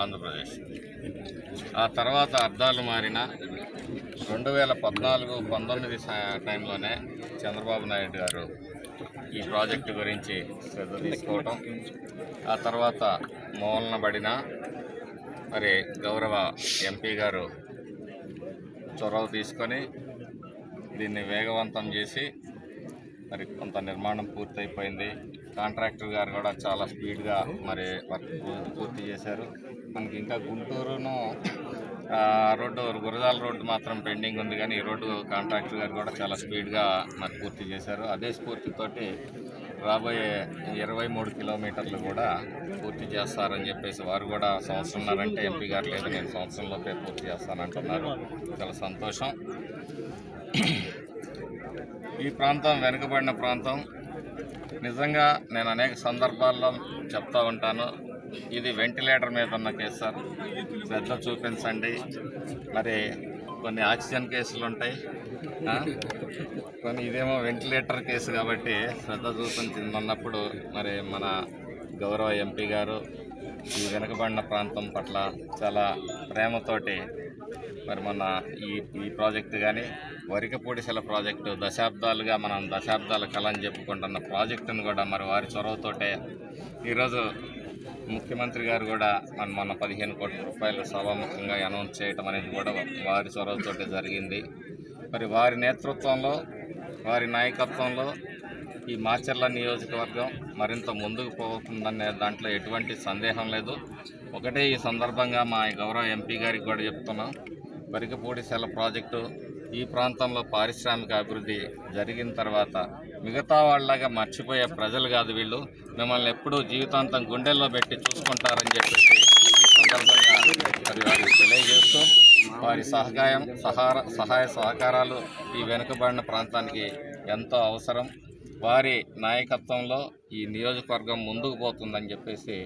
ఆంధ్రప్రదేశ్. ఆ తర్వాత అర్థాలు మారిన రెండు వేల పద్నాలుగు పంతొమ్మిది టైంలోనే చంద్రబాబు నాయుడు గారు ఈ ప్రాజెక్టు గురించి శ్రద్ధ తీసుకోవటం. ఆ తర్వాత మూలనబడిన మరి గౌరవ ఎంపీ గారు చొరవ తీసుకొని దీన్ని వేగవంతం చేసి మరి కొంత నిర్మాణం పూర్తయిపోయింది. కాంట్రాక్టర్ గారు కూడా చాలా స్పీడ్గా మరి వర్క్ పూర్తి చేశారు. మనకి ఇంకా గుంటూరును ఆ, రోడ్డు గురజాల రోడ్డు మాత్రం పెండింగ్ ఉంది కానీ ఈ రోడ్డు కాంట్రాక్టర్ గారు కూడా చాలా స్పీడ్గా మరి పూర్తి చేశారు. అదే స్ఫూర్తితోటి రాబోయే ఇరవై మూడు కిలోమీటర్లు కూడా పూర్తి చేస్తారని చెప్పేసి వారు కూడా సంవత్సరంన్నారంటే ఎంపీ గారు లేదు నేను సంవత్సరంలోపే పూర్తి చేస్తానంటున్నారు. చాలా సంతోషం. ఈ ప్రాంతం వెనుకబడిన ప్రాంతం. నిజంగా నేను అనేక సందర్భాల్లో చెప్తా ఉంటాను. ఇది వెంటిలేటర్ మీద ఉన్న కేసు సార్. శ్రద్ధ చూపించండి. మరి కొన్ని ఆక్సిజన్ కేసులు ఉంటాయి. కొన్ని ఇదేమో వెంటిలేటర్ కేసు కాబట్టి శ్రద్ధ చూపించిందన్నప్పుడు మరి మన గౌరవ ఎంపీ గారు ఈ వెనుకబడిన ప్రాంతం పట్ల చాలా ప్రేమతోటి మరి మన ఈ ఈ ప్రాజెక్టు కానీ వరికపూడిసెల ప్రాజెక్టు దశాబ్దాలుగా మనం దశాబ్దాల కళని చెప్పుకుంటున్న ప్రాజెక్టును కూడా మరి వారి చొరవతోటే ఈరోజు ముఖ్యమంత్రి గారు కూడా మన మన పదిహేను కోట్ల రూపాయలు సభాముఖంగా అనౌన్స్ చేయటం అనేది కూడా వారి చొరవతోటే జరిగింది. మరి వారి నేతృత్వంలో వారి నాయకత్వంలో ఈ మాచర్ల నియోజకవర్గం మరింత ముందుకు పోతుందనే దాంట్లో ఎటువంటి సందేహం లేదు. ఒకటే ఈ సందర్భంగా మా గౌరవ ఎంపీ గారికి కూడా చెప్తున్నాం. వరికపూడి సెల ప్రాజెక్టు ఈ ప్రాంతంలో పారిశ్రామిక అభివృద్ధి జరిగిన తర్వాత మిగతా వాళ్ళగా మర్చిపోయే ప్రజలు కాదు వీళ్ళు. మిమ్మల్ని ఎప్పుడూ జీవితాంతం గుండెల్లో పెట్టి చూసుకుంటారని చెప్పేసి సందర్భంగా మరి వారికి తెలియజేస్తూ వారి సహకాయం సహార సహాయ సహకారాలు ఈ వెనుకబడిన ప్రాంతానికి ఎంతో అవసరం. వారి నాయకత్వంలో ఈ నియోజకవర్గం ముందుకు పోతుందని చెప్పేసి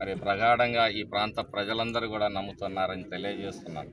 మరి ప్రగాఢంగా ఈ ప్రాంత ప్రజలందరూ కూడా నమ్ముతున్నారని తెలియజేస్తున్నాను.